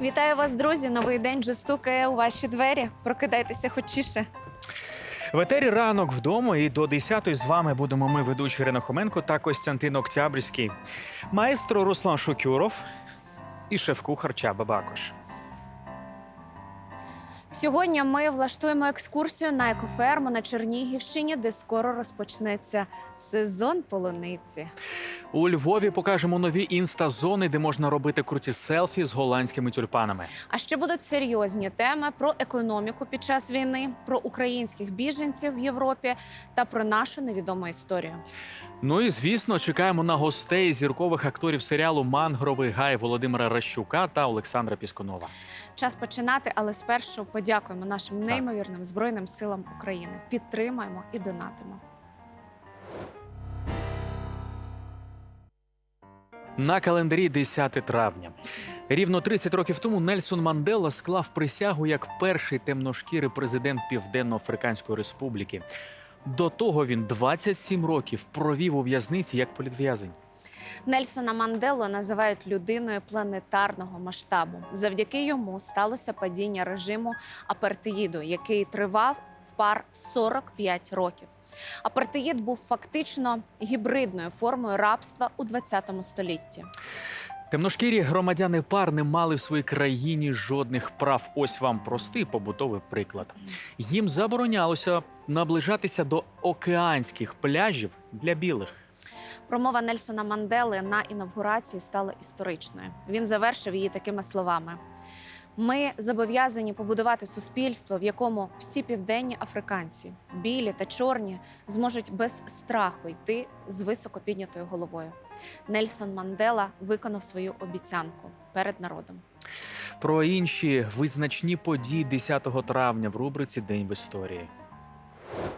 Вітаю вас, друзі! Новий день вже стукає у ваші двері. Прокидайтеся хочіше. В етері ранок вдома і до 10 з вами будемо ми, ведучі Ірина Хоменко та Костянтин Октябрьський, маестро Руслан Шукюров і шеф-кухар Чаба Бакош. Сьогодні ми влаштуємо екскурсію на екоферму на Чернігівщині, де скоро розпочнеться сезон полуниці. У Львові покажемо нові інста-зони, де можна робити круті селфі з голландськими тюльпанами. А ще будуть серйозні теми про економіку під час війни, про українських біженців в Європі та про нашу невідому історію. Ну і звісно, чекаємо на гостей зіркових акторів серіалу Мангровий гай Володимира Ращука та Олександра Піскунова. Час починати, але спершу подякуємо нашим Так. неймовірним збройним силам України. Підтримаємо і донатимо. На календарі 10 травня. Рівно 30 років тому Нельсон Мандела склав присягу як перший темношкірий президент Південно-Африканської Республіки. До того він 27 років провів у в'язниці як політв'язень. Нельсона Манделу називають людиною планетарного масштабу. Завдяки йому сталося падіння режиму апартеїду, який тривав в пар 45 років. Апартеїд був фактично гібридною формою рабства у 20 столітті. Темношкірі громадяни пар не мали в своїй країні жодних прав. Ось вам простий побутовий приклад. Їм заборонялося наближатися до океанських пляжів для білих. Промова Нельсона Мандели на інавгурації стала історичною. Він завершив її такими словами: ми зобов'язані побудувати суспільство, в якому всі південні африканці, білі та чорні, зможуть без страху йти з високо піднятою головою. Нельсон Мандела виконав свою обіцянку перед народом. Про інші визначні події 10 травня в рубриці День в історії. –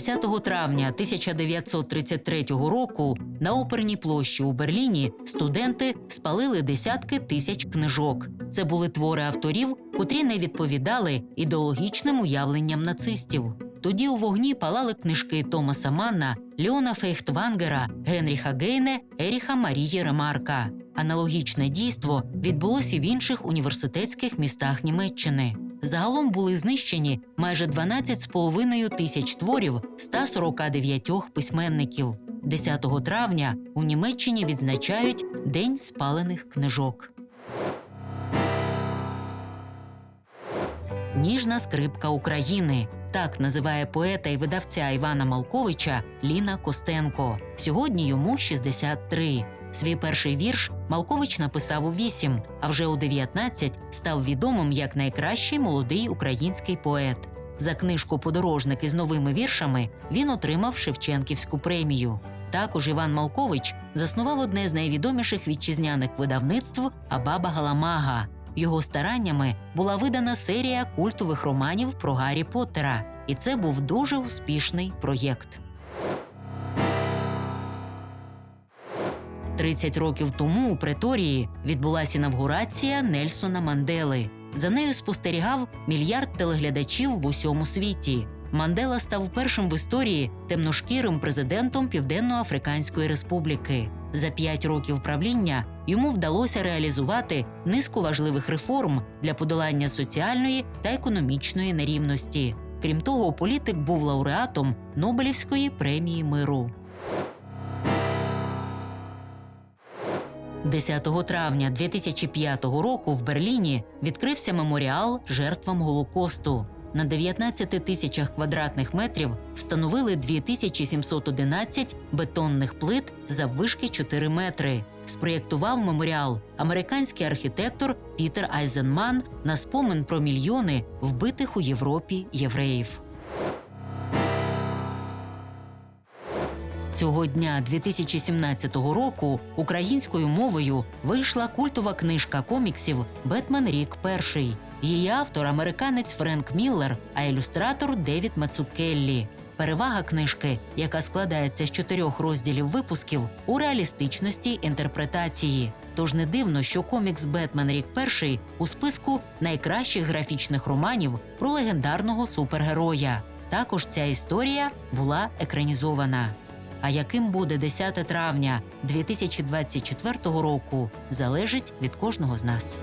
10 травня 1933 року на оперній площі у Берліні студенти спалили десятки тисяч книжок. Це були твори авторів, котрі не відповідали ідеологічним уявленням нацистів. Тоді у вогні палали книжки Томаса Манна, Леона Фейхтвангера, Генріха Гейне, Еріха Марії Ремарка. Аналогічне дійство відбулося в інших університетських містах Німеччини. Загалом були знищені майже 12,5 тисяч творів 149 письменників. 10 травня у Німеччині відзначають День спалених книжок. Ніжна скрипка України. Так називає поета і видавця Івана Малковича Ліна Костенко. Сьогодні йому 63. Свій перший вірш Малкович написав у 8, а вже у 19 став відомим як найкращий молодий український поет. За книжку Подорожник із новими віршами він отримав Шевченківську премію. Також Іван Малкович заснував одне з найвідоміших вітчизняних видавництв Абаба Галамага. Його стараннями була видана серія культових романів про Гаррі Поттера, і це був дуже успішний проєкт. 30 років тому у Преторії відбулася інавгурація Нельсона Мандели. За нею спостерігав мільярд телеглядачів в усьому світі. Мандела став першим в історії темношкірим президентом Південно-Африканської Республіки. За п'ять років правління йому вдалося реалізувати низку важливих реформ для подолання соціальної та економічної нерівності. Крім того, політик був лауреатом Нобелівської премії миру. 10 травня 2005 року в Берліні відкрився меморіал жертвам Голокосту. На 19 тисячах квадратних метрів встановили 2711 бетонних плит заввишки 4 метри. Спроєктував меморіал американський архітектор Пітер Айзенман на спомин про мільйони вбитих у Європі євреїв. Цього дня 2017 року українською мовою вийшла культова книжка коміксів Бетмен Рік Перший. Її автор американець Френк Міллер, а ілюстратор Девід Мацукеллі. Перевага книжки, яка складається з чотирьох розділів випусків, у реалістичності інтерпретації. Тож не дивно, що комікс Бетмен Рік Перший у списку найкращих графічних романів про легендарного супергероя. Також ця історія була екранізована. А яким буде 10 травня 2024 року, залежить від кожного з нас.